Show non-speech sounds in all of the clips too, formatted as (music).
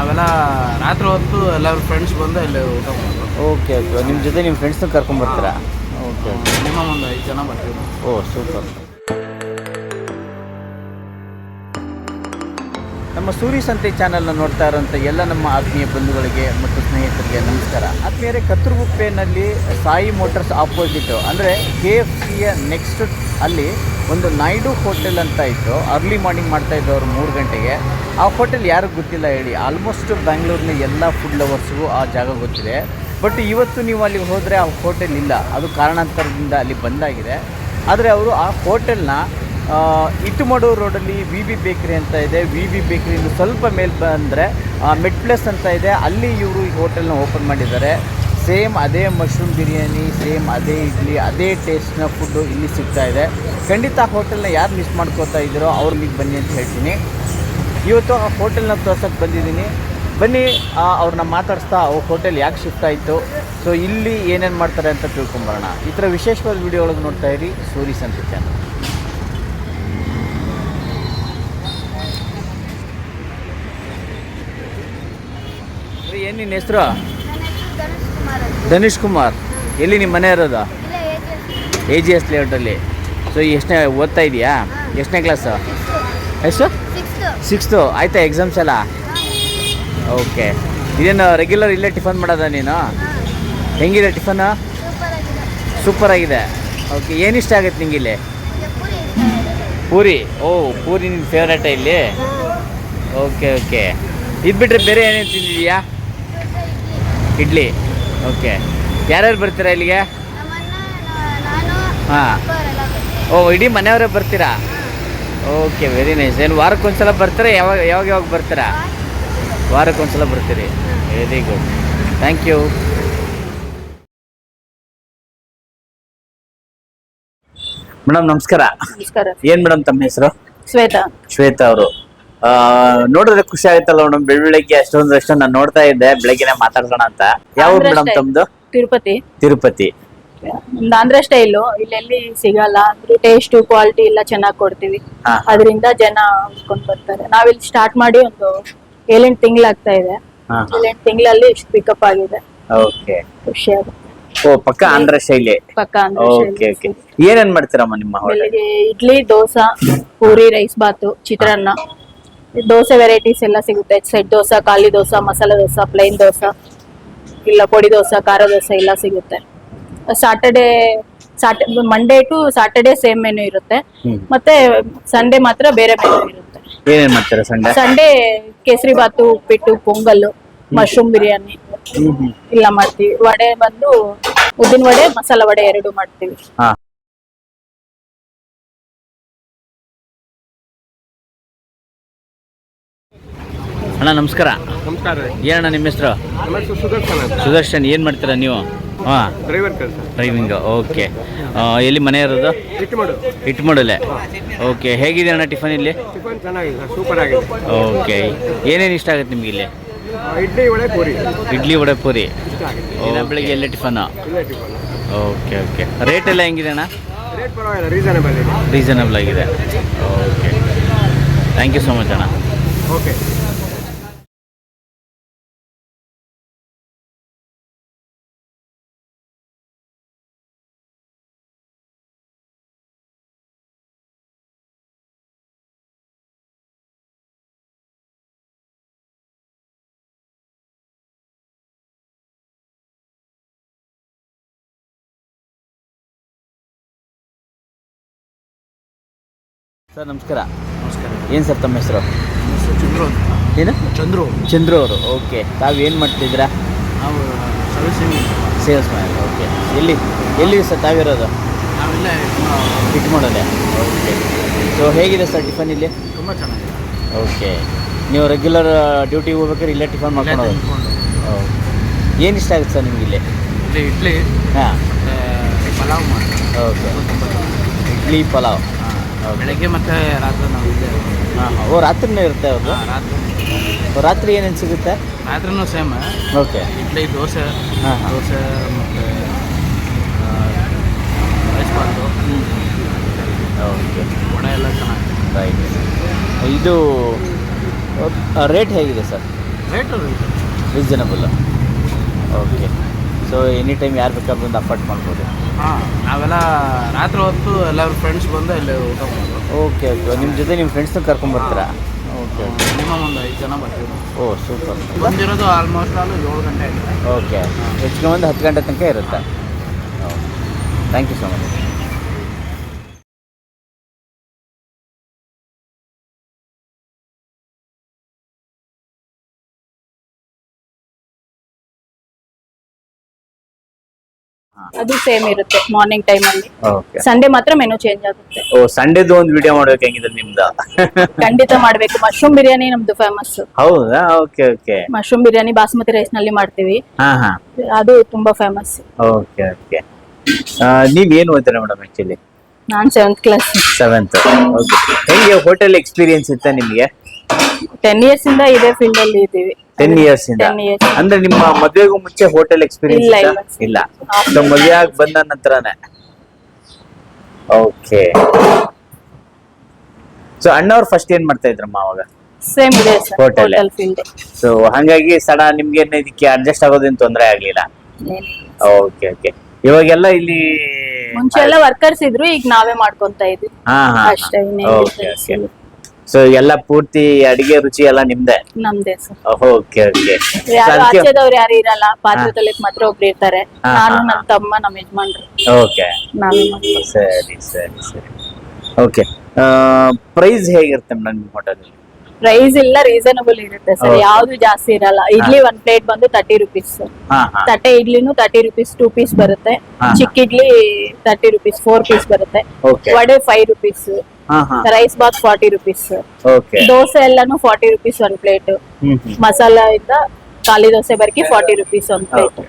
ನಾವೆಲ್ಲ ರಾತ್ರಿ ಹೊತ್ತು ಎಲ್ಲರೂ ಫ್ರೆಂಡ್ಸ್ ಬಂದು ಇಲ್ಲಿ ಊಟ ಮಾಡೋದು ಓಕೆ ಓಕೆ ನಿಮ್ಮ ಜೊತೆ ನಿಮ್ಮ ಫ್ರೆಂಡ್ಸ್ನ ಕರ್ಕೊಂಬರ್ತೀರಾ ಓಕೆ ಓಕೆ ಮಿನಿಮಮ್ ಒಂದು ಐದು ಜನ ಬರ್ತೀವಿ. ಓ ಸೂಪರ್ ನಮ್ಮ ಸೂರಿ ಸಂತೆ ಚಾನಲ್ನ ನೋಡ್ತಾ ಇರೋಂಥ ಎಲ್ಲ ನಮ್ಮ ಆತ್ಮೀಯ ಬಂಧುಗಳಿಗೆ ಮತ್ತು ಸ್ನೇಹಿತರಿಗೆ ನಮಸ್ಕಾರ. ಆತ್ಮೀಯರೇ ಕತ್ತರಗುಪ್ಪೆನಲ್ಲಿ ಸಾಯಿ ಮೋಟರ್ಸ್ ಆಪೋಸಿಟ್ ಅಂದರೆ ಕೆ ಎಫ್ ಸಿಯ ನೆಕ್ಸ್ಟ್ ಅಲ್ಲಿ ಒಂದು ನಾಯ್ಡು ಹೋಟೆಲ್ ಅಂತ ಇತ್ತು. ಅರ್ಲಿ ಮಾರ್ನಿಂಗ್ ಮಾಡ್ತಾ ಅವರು ಮೂರು ಗಂಟೆಗೆ. ಆ ಹೋಟೆಲ್ ಯಾರಿಗೂ ಗೊತ್ತಿಲ್ಲ ಹೇಳಿ. ಆಲ್ಮೋಸ್ಟ್ ಬ್ಯಾಂಗ್ಳೂರಿನ ಎಲ್ಲ ಫುಡ್ ಲವರ್ಸ್ಗೂ ಆ ಜಾಗ ಗೊತ್ತಿದೆ. ಬಟ್ ಇವತ್ತು ನೀವು ಅಲ್ಲಿ ಹೋದರೆ ಆ ಹೋಟೆಲ್ ಇಲ್ಲ. ಅದು ಕಾರಣಾಂತರದಿಂದ ಅಲ್ಲಿ ಬಂದಾಗಿದೆ. ಆದರೆ ಅವರು ಆ ಹೋಟೆಲ್ನ ಇಟ್ಟುಮಡು ರೋಡಲ್ಲಿ ವಿ ಬಿ ಬೇಕ್ರಿ ಅಂತ ಇದೆ. ವಿ ಬಿ ಬೇಕ್ರಿಯಿಂದ ಸ್ವಲ್ಪ ಮೇಲೆ ಬಂದರೆ ಮೆಟ್ ಪ್ಲೇಸ್ ಅಂತ ಇದೆ. ಅಲ್ಲಿ ಇವರು ಈ ಹೋಟೆಲ್ನ ಓಪನ್ ಮಾಡಿದ್ದಾರೆ. ಸೇಮ್ ಅದೇ ಮಶ್ರೂಮ್ ಬಿರಿಯಾನಿ, ಸೇಮ್ ಅದೇ ಇಡ್ಲಿ, ಅದೇ ಟೇಸ್ಟ್ನ ಫುಡ್ಡು ಇಲ್ಲಿ ಸಿಗ್ತಾ ಇದೆ. ಖಂಡಿತ ಆ ಹೋಟೆಲ್ನ ಯಾರು ಮಿಸ್ ಮಾಡ್ಕೋತಾ ಇದ್ದೀರೋ ಅವ್ರು ಬನ್ನಿ ಅಂತ ಹೇಳ್ತೀನಿ. ಇವತ್ತು ಆ ಹೋಟೆಲ್ನ ತೋರ್ಸೋಕ್ಕೆ ಬಂದಿದ್ದೀನಿ. ಬನ್ನಿ ಅವ್ರನ್ನ ಮಾತಾಡಿಸ್ತಾ ಅವ್ರ ಹೋಟೆಲ್ ಯಾಕೆ ಶಿಫ್ಟ್ ಆಯಿತು. ಸೊ ಇಲ್ಲಿ ಏನೇನು ಮಾಡ್ತಾರೆ ಅಂತ ತಿಳ್ಕೊಂಬರೋಣ. ಈ ಥರ ವಿಶೇಷವಾದ ವಿಡಿಯೋ ಒಳಗೆ ನೋಡ್ತಾ ಇರಿ. ಸೂರಿ ಸಂತೆ ಚಾನಲ್ ಏನು ನಿನ್ನ ಹೆಸರು? ಧನುಷ್ ಕುಮಾರ್. ಎಲ್ಲಿ ನಿಮ್ಮ ಮನೆ ಇರೋದು? ಎ ಜಿ ಎಸ್ ಲೇಔಟಲ್ಲಿ ಸೊ ಎಷ್ಟನೇ ಓದ್ತಾ ಇದೆಯಾ? ಎಷ್ಟನೇ ಕ್ಲಾಸು ಎಷ್ಟು? ಸಿಕ್ಸ್ತು ಆಯ್ತಾ ಎಕ್ಸಾಮ್ಸ್ ಎಲ್ಲ? ಓಕೆ ಇದೇನು ರೆಗ್ಯುಲರ್ ಇಲ್ಲೇ ಟಿಫನ್ ಮಾಡೋದ ನೀನು? ಹೆಂಗಿದೆ ಟಿಫನ್ ಸೂಪರ್ ಆಗಿದೆ. ಓಕೆ ಏನು ಇಷ್ಟ ಆಗುತ್ತೆ ನಿಂಗೆ ಇಲ್ಲಿ? ಪೂರಿ ಓ ಪೂರಿ ನಿನ್ನ ಫೇವ್ರೇಟ ಇಲ್ಲಿ? ಓಕೆ ಓಕೆ ಇದು ಬಿಟ್ಟರೆ ಬೇರೆ ಏನೇನು ತಿಂದಿದೆಯಾ ಇಡ್ಲಿ. ಓಕೆ ಯಾರ್ಯಾರು ಬರ್ತೀರಾ ಇಲ್ಲಿಗೆ? ಹಾಂ. ಓ ಇಡೀ ಮನೆಯವರೇ ಬರ್ತೀರಾ? ಓಕೆ ವೆರಿ ನೈಸ್ ಏನು ವಾರಕ್ಕೆ ಒಂದ್ಸಲ ಬರ್ತೀರಾ? ಯಾವಾಗ ಯಾವಾಗ ಯಾವಾಗ ಬರ್ತೀರಾ? ವಾರಕ್ಕೆ ಒಂದ್ಸಲ ಬರ್ತೀರಿ. Very good thank you madam ನಮಸ್ಕಾರ. ನಮಸ್ಕಾರ. ಏನು ಮೇಡಮ್ ತಮ್ಮ ಹೆಸರು? ಶ್ವೇತಾ. ಶ್ವೇತಾ ಅವರು. ನೋಡಿದ್ರೆ ಖುಷಿ ಆಯ್ತಲ್ಲ ಮೇಡಮ್. ಬೆಳ್ಳಿಗ್ಗೆ ಅಷ್ಟೊಂದು ಅಷ್ಟೊಂದು ನಾನು ನೋಡ್ತಾ ಇದ್ದೆ. ಬೆಳಗ್ಗೆನೆ ಮಾತಾಡ್ಸೋಣ ಅಂತ. ಯಾವ ಆಂಧ್ರ ಮೇಡಮ್ style. ತಮ್ದು? ತಿರುಪತಿ. ತಿರುಪತಿ. ನಮ್ದು ಆಂಧ್ರ ಸ್ಟೈಲು ಇಲ್ಲೆಲ್ಲಿ ಸಿಗಲ್ಲ. ಅಂದ್ರೆ ಟೇಸ್ಟ್ ಕ್ವಾಲಿಟಿ ಎಲ್ಲ ಚೆನ್ನಾಗಿ ಕೊಡ್ತೀವಿ. ಹಾ. ಅದರಿಂದ ಜನ ಉಳ್ಕೊಂಡ್ ಬರ್ತಾರೆ. ಇಲ್ಲಿ ಸ್ಟಾರ್ಟ್ ಮಾಡಿ ಒಂದು ಏಳೆಂಟು ತಿಂಗಳಾಗ್ತಾ ಇದೆ. ಹಾ. ಏಳೆಂಟು ತಿಂಗಳಲ್ಲಿ ಇಷ್ಟು ಪಿಕಪ್ ಆಗಿದೆ. ಓಕೆ. ಖುಷಿ ಓ ಪಕ್ಕ ಆಂಧ್ರ ಶೈಲಿ. ಪಕ್ಕ ಆಂಧ್ರ ಓಕೆ ಓಕೆ. ಏನೇನ್ ಮಾಡ್ತೀರಮ್ಮ ನಿಮ್ಮ ಹೋಟೆಲ್ ಬೆಳಿಗ್ಗೆ ಇಡ್ಲಿ ದೋಸೆ ಪೂರಿ ರೈಸ್ ಬಾತು ಚಿತ್ರಾನ್ನ. ದೋಸೆ ವೆರೈಟೀಸ್ ಎಲ್ಲ ಸಿಗುತ್ತೆ. ಸೆಟ್ ದೋಸೆ ಖಾಲಿ ದೋಸೆ ಮಸಾಲೆ ದೋಸೆ ಪ್ಲೈನ್ ದೋಸೆ ಇಲ್ಲ ಪೊಡಿ ದೋಸೆ ಖಾರ ದೋಸೆ ಎಲ್ಲ ಸಿಗುತ್ತೆ. Saturday ಸಾಟ Monday to Saturday same menu ಇರುತ್ತೆ. ಮತ್ತೆ ಸಂಡೇ ಮಾತ್ರ ಬೇರೆ ಮೆನು ಇರುತ್ತೆ. ಏನೇನ್ ಮಾಡ್ತೀರಾ Sunday Sunday kesari bath uppittu pongal mushroom biryani ಇಲ್ಲ ಮಾಡ್ತೀವಿ. ವಡೆ ಬಂದು ಉದ್ದಿನ ವಡೆ ಮಸಾಲ ವಡೆ ಎರಡು ಮಾಡ್ತೀವಿ. ಹಾ. ಅಣ್ಣ ನಮಸ್ಕಾರ. ನಮಸ್ಕಾರ ರೀ. ಏನಣ್ಣ ನಿಮ್ಮ ಹೆಸರು? ನಮ್ಮ ಹೆಸರು ಸುದರ್ಶನ್ ಅಂತ. ಸುದರ್ಶನ್ ಏನು ಮಾಡ್ತೀರಾ ನೀವು? ಹಾಂ. ಡ್ರೈವರ್ ಕೆಲಸ. Driving okay. ಎಲ್ಲಿ ಮನೆ ಇರೋದು? ಇಟ್ಟು ಮಾಡು ಓಕೆ ಹೇಗಿದೆ ಅಣ್ಣ ಟಿಫನ್ ಇಲ್ಲಿ? ಟಿಫನ್ ಚೆನ್ನಾಗಿದೆ ಸೂಪರ್ ಆಗಿದೆ. ಓಕೆ. ಏನೇನು ಇಷ್ಟ ಆಗುತ್ತೆ ನಿಮ್ಗೆ ಇಲ್ಲಿ? ಇಡ್ಲಿ ವಡೆ ಪೂರಿ. ಇಡ್ಲಿ ವಡೆ ಪೂರಿ. ಇಷ್ಟ ಆಗಿದೆ ದಿನ ಬೆಳಿಗ್ಗೆ ಎಲ್ಲ ಟಿಫನ್? ಇಲ್ಲೇ ಟಿಫನ್. Okay okay. ರೇಟ್ ಎಲ್ಲ ಹೆಂಗಿದೆ ಅಣ್ಣ? ರೇಟ್ ಪರವಾಗಿಲ್ಲ ರೀಸನಬಲ್ ಇದೆ. ರೀಸನಬಲ್ ಆಗಿದೆ. Okay. Thank you so much ಅಣ್ಣ. ಓಕೆ ಸರ್ ನಮಸ್ಕಾರ. ನಮಸ್ಕಾರ. ಏನು ಸರ್ ತಮ್ಮ ಹೆಸರು? ಚಂದ್ರು ಏನು? ಚಂದ್ರು. ಚಂದ್ರು ಅವರು ಓಕೆ. ತಾವು ಏನು ಮಾಡ್ತಿದ್ದೀರಾ? ನಾವು ಸರ್ವಿಸಿಂಗ್ ಸೇಲ್ಸ್ ಮ್ಯಾನ್ ಓಕೆ. ಎಲ್ಲಿ ಎಲ್ಲಿ ಸರ್ ತಾವಿರೋದು? ನಾವೆಲ್ಲ ಫಿಟ್ ಮಾಡೋದೆ ಓಕೆ. ಸೊ ಹೇಗಿದೆ ಸರ್ ಟಿಫನ್ ಇಲ್ಲಿ? ತುಂಬ ಚೆನ್ನಾಗಿದೆ. ಓಕೆ. ನೀವು ರೆಗ್ಯುಲರ್ ಡ್ಯೂಟಿಗೆ ಹೋಗ್ಬೇಕಾದ್ರೆ ಇಲ್ಲೇ ಟಿಫನ್ ಮಾಡ್ಕೊಂಡು ಓಕೆ. ಏನು ಇಷ್ಟ ಆಗುತ್ತೆ ಸರ್ ನಿಮ್ಗೆ ಇಲ್ಲಿ? ಇಡ್ಲಿ ಇಡ್ಲಿ ಹಾಂ. ಪಲಾವ್ ಮಾಡಿ ಓಕೆ. ಇಡ್ಲಿ ಪಲಾವ್. ಬೆಳಗ್ಗೆ ಮತ್ತೆ ರಾತ್ರಿ ನಾವು ಇಲ್ಲೇ ಹಾಂ ಹಾಂ. ಓ ರಾತ್ರಿನೇ ಇರುತ್ತೆ ಅವ್ರದ್ದು ರಾತ್ರಿ. ಓ, ರಾತ್ರಿ ಏನೇನು ಸಿಗುತ್ತೆ? ರಾತ್ರಿನೂ ಸೇಮ್. ಓಕೆ. ಇಡ್ಲಿ ದೋಸೆ ಹಾಂ ಹಾಂ. ದೋಸೆ ಮತ್ತು ರೈಸ್ ಬಾತು ಓಕೆ. ವಡೆ ಎಲ್ಲ ಚೆನ್ನಾಗಿದೆ. ರೈಟ್. ಇದು ರೇಟ್ ಹೇಗಿದೆ sir? Rate reasonable. Okay. So any time ಯಾರು ಬೇಕಾದ್ರೂ ಬಂದು ಅಫರ್ಟ್ ಮಾಡ್ಬೋದು. ಹಾಂ ನಾವೆಲ್ಲ ರಾತ್ರಿ ಹೊತ್ತು ಎಲ್ಲರೂ ಫ್ರೆಂಡ್ಸ್ ಬಂದು ಇಲ್ಲಿ ಊಟ ಮಾಡೋದು ಓಕೆ ಓಕೆ ನಿಮ್ಮ ಜೊತೆ ನಿಮ್ಮ ಫ್ರೆಂಡ್ಸ್ನ ಕರ್ಕೊಂಬರ್ತೀರಾ ಓಕೆ ಓಕೆ ಮಿನಿಮಮ್ ಒಂದು ಐದು ಜನ ಬರ್ತೀವಿ. ಓ ಸೂಪರ್ ಬಂದಿರೋದು ಆಲ್ಮೋಸ್ಟ್ ಆಲ್ ಏಳು ಗಂಟೆ ಆಗಿದೆ. ಓಕೆ ಹೆಚ್ಚಿಗೆ ಒಂದು ಹತ್ತು ಗಂಟೆ ತನಕ ಇರುತ್ತೆ. ಥ್ಯಾಂಕ್ ಯು ಸೊ ಮಚ್ ಅದು ಸೇಮ್ ಇರುತ್ತೆ ಮಾರ್ನಿಂಗ್ ಟೈಮ್ ಅಲ್ಲಿ. ಓಕೆ ಸಂಡೇ ಮಾತ್ರ ಮೆನು ಚೇಂಜ್ ಆಗುತ್ತೆ. ಓ ಸಂಡೇದು ಒಂದು ವಿಡಿಯೋ ಮಾಡ್ಬೇಕು ಹೆಂಗಿದ್ರೆ ನಿಮ್ದು? ಖಂಡಿತ ಮಾಡ್ಬೇಕು. ಮಶ್ರೂಮ್ ಬಿರಿಯಾನಿ ನಮ್ದು ಫೇಮಸ್ ಹೌದಾ? Okay okay mushroom biryani basmati ರೈಸ್ನಲ್ಲಿ ಮಾಡ್ತೀವಿ. ಹಾ ಹಾ. ಅದು ತುಂಬಾ ಫೇಮಸ್ ಓಕೆ ಓಕೆ ನೀವ್ ಏನ್ ಓದ್ತೀರಾ ಮೇಡಮ್ ಆಕ್ಚುಲಿ ನಾನ್ ಸೆವೆಂತ್ ಕ್ಲಾಸ್ ಸೆವೆಂತ್ ಓಕೆ ಹೆಂಗೆ ಹೋಟೆಲ್ ಎಕ್ಸ್ಪೀರಿಯನ್ಸ್ ಇತ್ತ ನಿಮ್ಗೆ? ಟೆನ್ ಇಯರ್ಸ್ ಇಂದ ಇದೇ ಫೀಲ್ಡ್ ಅಲ್ಲಿ ಇದ್ದೀವಿ. ಟೆನ್ ಇಯರ್ಸ್ ಇಂದ. ಅಂದ್ರೆ ನಿಮ್ಮ ಮದುವೆಗೂ ಮುಂಚೆ ಹೋಟೆಲ್ ಎಕ್ಸ್ಪೀರಿಯನ್ಸ್ ಇಲ್ಲ, ಸೊ ಮದ್ವೆ ಆಗಿ ಬಂದ ನಂತರನೇ. ಓಕೆ ಸೊ ಅಣ್ಣವ್ರು ಫಸ್ಟ್ ಏನ್ ಮಾಡ್ತಾ ಇದ್ರಮ್ಮ ಅವಾಗ? ಸೇಮ್ ಇದೆ. ಹೋಟೆಲ್ ಸೊ ಹಂಗಾಗಿ ಸಡ ನಿಮ್ಗೆ ಇದಕ್ಕೆ ಅಡ್ಜಸ್ಟ್ ಆಗೋದೇನು ತೊಂದರೆ ಆಗ್ಲಿಲ್ಲ? ಓಕೆ ಓಕೆ ಇವಾಗೆಲ್ಲ ಇಲ್ಲಿ ಮುಂಚೆ ಎಲ್ಲ ವರ್ಕರ್ಸ್ ಇದ್ರು ಈಗ ನಾವೇ ಮಾಡ್ಕೊಂತ ಇದ್ವಿ. ಅಷ್ಟೇ ಸೊ ಎಲ್ಲ ಪೂರ್ತಿ ಅಡಿಗೆ ರುಚಿ ಎಲ್ಲ ನಿಮ್ದೆ? ನಮ್ದೇ ಸರ್. ಓಕೆ ಓಕೆ ಯಾರು ಆಚೆದವ್ರು ಯಾರು ಇರಲ್ಲ ಪಾತ್ರದಲ್ಲಿ ಮಾತ್ರ ಒಬ್ರು ಇರ್ತಾರೆ. ನಾನು ನನ್ನ ತಮ್ಮ ನಮ್ಮ ಯಜಮಾನ್ರು. ಓಕೆ ಸರಿ ಸರಿ ಸರಿ. ಓಕೆ ಪ್ರೈಸ್ ಹೇಗಿರುತ್ತೆ ಮೇಡಮ್ ನಿಮ್ಮ ಹೋಟೆಲಲ್ಲಿ ಪ್ರೈಸ್ ಇಲ್ಲ ರೀಸನಬಲ್ ಇರುತ್ತೆ ಸರ್. ಯಾವ್ದು ಜಾಸ್ತಿ ಇರಲ್ಲ. ಇಡ್ಲಿ ಒಂದ್ ಪ್ಲೇಟ್ ಬಂದು ತರ್ಟಿ ರುಪೀಸ್ ತಟ್ಟೆ ಇಡ್ಲಿನೂ ತರ್ಟಿ ರುಪೀಸ್ ಟೂ ಪೀಸ್ ಬರುತ್ತೆ. ಚಿಕ್ಕ idli thirty rupees four piece ಬರುತ್ತೆ. Vada five rupees rice bath forty rupees okay dosa ಎಲ್ಲಾನು ಫಾರ್ಟಿ ರುಪೀಸ್ ಒಂದ್ ಪ್ಲೇಟ್ ಮಸಾಲಾ ಇಂದ ಖಾಲಿ ದೋಸೆ ಬರ್ಕಿ ಫಾರ್ಟಿ ರುಪೀಸ್ ಒಂದ್ ಪ್ಲೇಟ್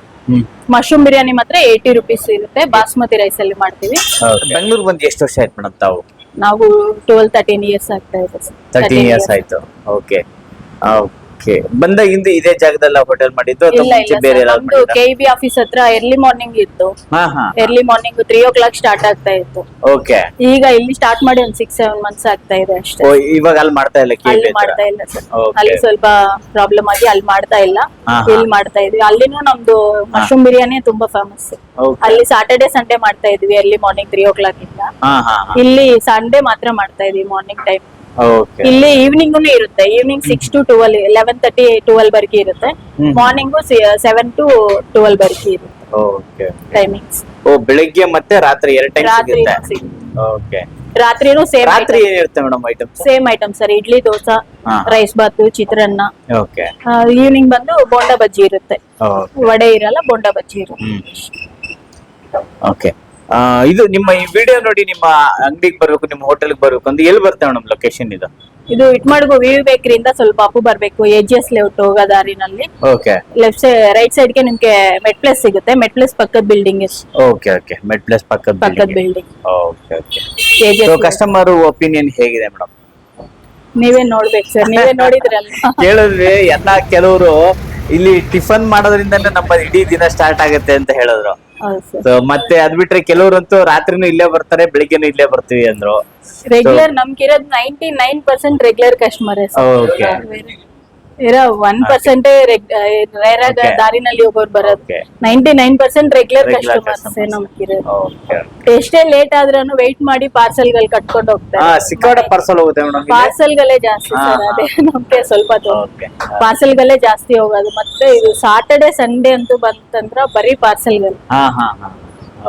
ಮಶ್ರೂಮ್ ಬಿರಿಯಾನಿ ಮಾತ್ರ ಏಯ್ಟಿ ರುಪೀಸ್ ಇರುತ್ತೆ. ಬಾಸ್ಮತಿ ರೈಸ್ ಅಲ್ಲಿ ಮಾಡ್ತೀವಿ. ಬೆಂಗಳೂರು ಬಂದು ಎಷ್ಟು ವರ್ಷ ಆಯ್ತು ಮೇಡಮ್ ತಾವು? ನಾವು ಟ್ವೆಲ್ ತರ್ಟೀನ್ ಇಯರ್ಸ್ ಆಗ್ತಾ ಇದೆ. ತರ್ಟೀನ್ 13 ಇಯರ್ಸ್ ಆಯ್ತು. Okay okay. ಬಂದ ಹಿಂದೆ ಇದೇ ಜಾಗದಲ್ಲಿ ಹೋಟೆಲ್ ಮಾಡಿದ್ದು ಇಲ್ಲ ಬೇರೆ sir. ಎಲ್ಲಾದ್ರು ನಮ್ದು ಕೆ ಬಿ ಆಫೀಸ್ ಹತ್ರ ಎರ್ಲಿ ಮಾರ್ನಿಂಗ್ ಇತ್ತು. ಹಾ ಹಾ. Early morning three o'clock start ಆಗ್ತಾ ಇತ್ತು. ಓಕೆ. ಈಗ ಇಲ್ಲಿ ಸ್ಟಾರ್ಟ್ ಮಾಡಿ ಒಂದ್ ಸಿಕ್ಸ್ ಸೆವೆನ್ ಮಂತ್ಸ್ ಆಗ್ತಾ ಇದೆ ಅಷ್ಟೇ. ಓ ಇವಾಗ ಅಲ್ಲಿ ಮಾಡ್ತಾ ಇಲ್ಲ ಅಲ್ಲಿ ಮಾಡ್ತಾ ಇಲ್ಲ ಸರ್. Okay. ಅಲ್ಲಿ ಸ್ವಲ್ಪ ಪ್ರಾಬ್ಲಮ್ ಆಗಿ ಅಲ್ಲಿ ಮಾಡ್ತಾ ಇಲ್ಲ. ಹಾ, ಹಾ. ಇಲ್ಲಿ ಮಾಡ್ತಾ ಇದ್ವಿ. ಅಲ್ಲಿನೂ ನಮ್ದು ಮಶ್ರೂಮ್ ಬಿರಿಯಾನಿ ತುಂಬಾ ಫೇಮಸ್ ಅಲ್ಲಿ ಸಾಟರ್ಡೆ ಸಂಡೇ ಮಾಡ್ತಾ ಇದ್ವಿ ಅಲ್ಲಿ ಮಾರ್ನಿಂಗ್ ತ್ರೀ ಓ ಕ್ಲಾಕ್ ಇಂದ. ಹಾ ಹಾ ಇಲ್ಲಿ ಸಂಡೇ ಮಾತ್ರ ಮಾಡ್ತಾ ಇದ್ವಿ ಮಾರ್ನಿಂಗ್ ಟೈಮ್ ಇಲ್ಲಿ ಈವ್ನಿಂಗ್ ಇರುತ್ತೆ. Evening six to twelve eleven thirty twelve ವರೆಗೆ ಇರುತ್ತೆ. ಮಾರ್ನಿಂಗ್ ಸೆವೆನ್ ಟು ಟ್ವೆಲ್ ವರೆಗೆ ಇರುತ್ತೆ. ಓಕೆ ಟೈಮಿಂಗ್ಸ್ ಓ ಬೆಳಿಗ್ಗೆ ಮತ್ತೆ ರಾತ್ರಿ ಎರಡು ಟೈಮ್ ರಾತ್ರಿ ಸಿಗುತ್ತೆ? ಓಕೆ ರಾತ್ರಿನೂ ಸೇಮ್ ರಾತ್ರಿ ಏನಿರುತ್ತೆ madam item same item sir idli dosa rice bath chitranna. Okay evening ಬಂದು ಬೋಂಡಾ ಬಜ್ಜಿ ಇರುತ್ತೆ. ವಡೆ ಇರಲ್ಲ ಬೋಂಡಾ ಬಜ್ಜಿ ಇರುತ್ತೆ. ಹ್ಮ್. ಓಕೆ ಇದು ನಿಮ್ಮ ಈ ವಿಡಿಯೋ ನೋಡಿ ನಿಮ್ಮ ಅಂಗಡಿಗೆ ಬರ್ಬೇಕು ನಿಮ್ಮ ಹೋಟೆಲ್ಗೆ ಬರ್ಬೇಕು ಅಂತ ಎಲ್ಲಿ ಬರ್ತೇವೆ ಮೇಡಮ್ ಲೊಕೇಶನ್ ಇದು? ಇದು ಇಟ್ಮಾಡ್ಗು ವಿ ಇಂದ ಸ್ವಲ್ಪ ಅಪ್ಪು ಬರ್ಬೇಕು ಎಜ್ ಎಸ್ ಲೇಔಟ್ ಹೋಗೋದಾರಿನಲ್ಲಿ ಓಕೆ ಲೆಫ್ಟ್ ಸೈಡ್ ರೈಟ್ ಸೈಡ್ಗೆ ನಿಮ್ಗೆ ಮೆಟ್ ಪ್ಲೇಸ್ ಸಿಗುತ್ತೆ ಮೆಟ್ ಪ್ಲೇಸ್ ಪಕ್ಕದ building okay okay met place ಪಕ್ಕದ ಪಕ್ಕದ building okay okay so customer opinion ಹೇಗಿದೆ ಮೇಡಮ್? ನೀವೇ ನೋಡ್ಬೇಕು ಸರ್ ನೀವೇ ನೋಡಿದ್ರಲ್ಲ. (laughs) ಕೇಳಿದ್ವಿ ಎಲ್ಲ ಕೆಲವರು ಇಲ್ಲಿ ಟಿಫನ್ ಮಾಡೋದ್ರಿಂದನೇ ನಮ್ಮ ಇಡೀ ದಿನ ಸ್ಟಾರ್ಟ್ ಆಗುತ್ತೆ ಅಂತ ಹೇಳಿದ್ರು. ಸೊ ಮತ್ತೆ ಅದ್ ಬಿಟ್ರೆ ಕೆಲವರಂತೂ ರಾತ್ರಿನೂ ಇಲ್ಲೇ ಬರ್ತಾರೆ ಬೆಳಿಗ್ಗೆನೂ ಇಲ್ಲೇ ಬರ್ತೀವಿ ಅಂದ್ರು. Regular ನಮ್ಗಿರೋದ್ ninety nine percent regular customer okay ಇರೋ ಒನ್ ಪರ್ಸೆಂಟ್ ರೇರ್ Okay. ದಾರಿನಲ್ಲಿ ಹೋಗೋರು ಬರೋದು. Okay ninety nine percent regular Regular customers customers. ನಮ್ಗಿರೋದು ಓಕೆ ಎಷ್ಟೇ ಲೇಟ್ ಆದ್ರೂ ವೆಯ್ಟ್ ಮಾಡಿ ಪಾರ್ಸೆಲ್ಗಳು ಕಟ್ಕೊಂಡು ಹಾ ಹೋಗ್ತಾರೆ ಸಿಕ್ಕಾಡೆ ಪಾರ್ಸಲ್ ಹೋಗುತ್ತೆ ಮೇಡಮ್ ಪಾರ್ಸೆಲ್ ಗಳೇ ಜಾಸ್ತಿ ಹಾ, ಸರ್ ಹಾ. ಅದೇ ನಮ್ಗೆ ಸ್ವಲ್ಪ ಓಕೆ ಪಾರ್ಸೆಲ್ ಗಳೇ ಜಾಸ್ತಿ ಹೋಗೋದು. ಮತ್ತೆ ಇದು ಸಾಟರ್ಡೆ ಸಂಡೇ ಅಂತೂ ಬಂತಂದ್ರ ಬರೀ ಪಾರ್ಸೆಲ್ಗಳು ಹಾ ಹಾ ಹಾ.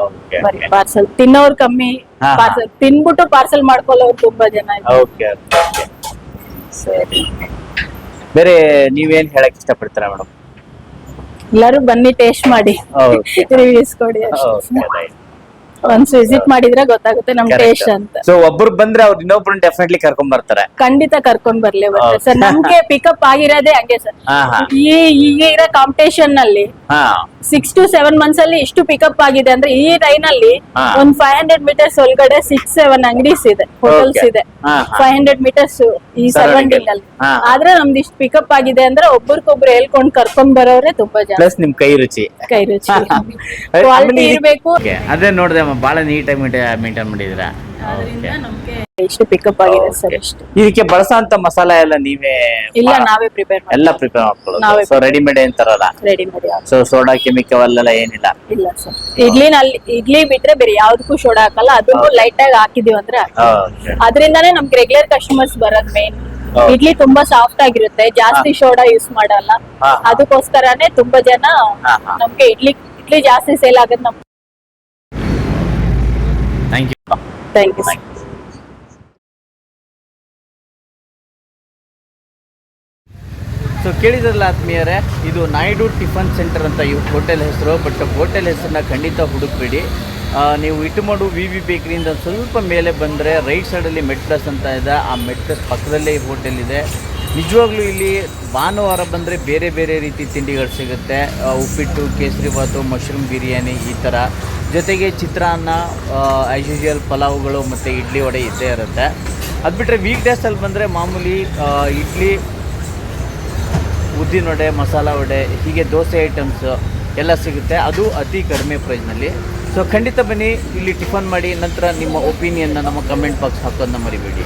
ಓಕೆ ಬರೀ ಪಾರ್ಸೆಲ್ ತಿನ್ನೋರು ಕಮ್ಮಿ ಹಾ. ಪಾರ್ಸೆಲ್ ತಿನ್ಬಿಟ್ಟು ಪಾರ್ಸೆಲ್ ಮಾಡ್ಕೊಳ್ಳೋರು ತುಂಬಾ ಜನ ಇದ್ದಾರೆ. ಓಕೆ ಓಕೆ ಸರಿ. ಬೇರೆ ನೀವೇನ್ ಹೇಳಕ್ ಇಷ್ಟಪಡ್ತೀರಾ ಮೇಡಮ್ ಎಲ್ಲರೂ ಬನ್ನಿ ಟೇಸ್ಟ್ ಮಾಡಿ. ಓಕೆ ರಿವ್ಯೂಸ್ ಕೊಡಿ ಒಂದ್ಸ್ ವಿಸಿಟ್ ಮಾಡಿದ್ರೆ ಗೊತ್ತಾಗುತ್ತೆ ನಮ್ ಟೇಸ್ಟ್ ಅಂತ. ಸೊ ಒಬ್ರು ಬಂದ್ರೆ ಅವ್ರು ಇನ್ನೊಬ್ರು ಡೆಫಿನೆಟ್ಲಿ ಕರ್ಕೊಂಡ್ ಬರ್ತಾರೆ. ಖಂಡಿತ ಕರ್ಕೊಂಡ್ ಬರ್ಲೇ ಬರ್ತಾರೆ Okay. ಸರ್ ನಮ್ಗೆ ಪಿಕಪ್ ಆಗಿರೋದೇ ಹಂಗೆ ಸರ್ ಹಾ ಹಾ. ಈ ಈಗ ಇರೋ ಕಾಂಪಿಟೇಷನ್ನಲ್ಲಿ ಹಾ. ಸಿಕ್ಸ್ ಟು ಸೆವೆನ್ ಮಂತ್ಸ್ ಅಲ್ಲಿ ಇಷ್ಟು ಪಿಕಪ್ ಆಗಿದೆ ಅಂದ್ರೆ ಈ ಲೈನ್ ಅಲ್ಲಿ ಹಾ. ಒಂದ್ ಫೈವ್ ಹಂಡ್ರೆಡ್ ಮೀಟರ್ಸ್ ಒಳಗಡೆ ಸಿಕ್ಸ್ ಸೆವೆನ್ ಅಂಗಡೀಸ್ ಇದೆ ಹೋಟೆಲ್ಸ್ Okay. ಇದೆ. ಹಾ, ಹಾ. ಫೈವ್ ಹಂಡ್ರೆಡ್ ಮೀಟರ್ಸ್ ಈ ಆದ್ರೆ ನಮ್ದು ಇಷ್ಟು ಪಿಕಪ್ ಆಗಿದೆ ಅಂದ್ರೆ ಒಬ್ರಿಗೊಬ್ರು ಹೇಳ್ಕೊಂಡ್ ಕರ್ಕೊಂಡ್ ಬರೋರೆ ತುಂಬಾ ಜನ. ಪ್ಲಸ್ ನಿಮ್ ಕೈ ರುಚಿ. ಕೈ ರುಚಿ. (laughs) ಕ್ವಾಲಿಟಿ ಇರ್ಬೇಕು. ಅದೇ ನೋಡಿದೆ ಭಾಳ ನೀಟಾಗಿ ಮೇಂಟೈನ್ ಮಾಡಿದ್ರ ಅದರಿಂದ ನಮ್ಗೆ ಇಷ್ಟು ಪಿಕಪ್ ಆಗಿದೆ ಸರ್ ಇಷ್ಟು ಇದಕ್ಕೆ ಬಳಸಂತ ಮಸಾಲ ಎಲ್ಲ ನೀವೇ ಇಲ್ಲ ನಾವೇ ಪ್ರಿಪೇರ್ ಎಲ್ಲ ಪ್ರಿಪೇರ್ ಮಾಡ್ಕೊಳ್ಳೋದು. ನಾವೇ ಸೊ ರೆಡಿಮೇಡ್ ಅಂತಾರಲ್ಲ? ರೆಡಿಮೇಡ್ ಮಾಡಿ ಹಾಕಿ. ಸೊ ಸೋಡಾ ಕೆಮಿಕಲ್ ಎಲ್ಲ ಏನಿಲ್ಲ? ಇಲ್ಲ ಸರ್. ಇಡ್ಲಿನಲ್ಲಿ ಇಡ್ಲಿ ಬಿಟ್ರೆ ಬೇರೆ ಯಾವ್ದಕ್ಕೂ ಸೋಡಾ ಹಾಕಲ್ಲ ಅದನ್ನು ಲೈಟ್ ಆಗಿ ಹಾಕಿದೀವಿ ಅಂದ್ರೆ. ಅದರಿಂದಾನೇ ನಮ್ಗೆ ರೆಗ್ಯುಲರ್ ಕಸ್ಟಮರ್ಸ್ ಬರೋದ್ ಮೇನ್ ಇಡ್ಲಿ ತುಂಬಾ ಸಾಫ್ಟ್ ಆಗಿರುತ್ತೆ ಜಾಸ್ತಿ ಸೋಡಾ ಯೂಸ್ ಮಾಡಲ್ಲ. ಅದಕ್ಕೋಸ್ಕರನೇ ತುಂಬಾ ಜನ. ನಮ್ಗೆ ಇಡ್ಲಿ ಇಡ್ಲಿ ಜಾಸ್ತಿ ಸೇಲ್ ಆಗೋದ್ ನಮ್ thank you thank you so ಕೇಳಿದ್ರಲ್ಲ ಆತ್ಮೀಯರೇ ಇದು ನಾಯ್ಡು ಟಿಫನ್ ಸೆಂಟರ್ ಅಂತ ಈ ಹೋಟೆಲ್ ಹೆಸರು ಬಟ್ ಹೋಟೆಲ್ ಹೆಸರನ್ನ ಖಂಡಿತ ಹುಡುಕ್ಬೇಡಿ. ಆ, ನೀವು ಇಟ್ಟುಮಾಡು ವಿ ವಿ ಬೇಕ್ರಿಯಿಂದ ಸ್ವಲ್ಪ ಮೇಲೆ ಬಂದರೆ ರೈಟ್ ಸೈಡಲ್ಲಿ ಮೆಟ್ ಪ್ಲಸ್ ಅಂತ ಇದೆ. ಆ ಮೆಟ್ ಪ್ಲಸ್ ಪಕ್ಕದಲ್ಲೇ ಈ ಹೋಟೆಲ್ ಇದೆ. ನಿಜವಾಗ್ಲೂ ಇಲ್ಲಿ ಭಾನುವಾರ ಬಂದರೆ ಬೇರೆ ಬೇರೆ ರೀತಿ ತಿಂಡಿಗಳು ಸಿಗುತ್ತೆ. ಉಪ್ಪಿಟ್ಟು ಉಪ್ಪಿಟ್ಟು ಕೇಸರಿಬಾತು ಮಶ್ರೂಮ್ ಬಿರಿಯಾನಿ ಈ ಥರ. ಜೊತೆಗೆ ಚಿತ್ರಾನ್ನ ಆ್ಯಸ್ ಯೂಶುವಲ್ ಪಲಾವ್ಗಳು ಮತ್ತು ಇಡ್ಲಿ ವಡೆ ಇದ್ದೇ ಇರುತ್ತೆ. ಅದು ಬಿಟ್ಟರೆ ವೀಕ್ ಡೇಸಲ್ಲಿ ಬಂದರೆ ಮಾಮೂಲಿ ಇಡ್ಲಿ, ಉದ್ದಿನ ವಡೆ, ಮಸಾಲ ವಡೆ, ಹೀಗೆ ದೋಸೆ ಐಟಮ್ಸ್ ಎಲ್ಲ ಸಿಗುತ್ತೆ. ಅದು ಅತಿ ಕಡಿಮೆ ಪ್ರೈಸ್ನಲ್ಲಿ ಸೊ ಖಂಡಿತ ಬನ್ನಿ, ಇಲ್ಲಿ ಟಿಫನ್ ಮಾಡಿ, ನಂತರ ನಿಮ್ಮ ಒಪಿನಿಯನ್ನ ನಮ್ಮ ಕಮೆಂಟ್ ಬಾಕ್ಸ್ ಹಾಕೋದನ್ನ ಮರಿಬೇಡಿ.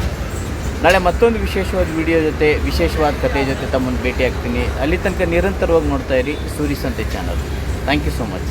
ನಾಳೆ ಮತ್ತೊಂದು ವಿಶೇಷವಾದ ವಿಡಿಯೋ ಜೊತೆ, ವಿಶೇಷವಾದ ಕಥೆ ಜೊತೆ ತಮ್ಮನ್ನು ಭೇಟಿ ಆಗ್ತೀನಿ ಅಲ್ಲಿ ತನಕ ನಿರಂತರವಾಗಿ ನೋಡ್ತಾ ಇರಿ, Suri Sante channel thank you so much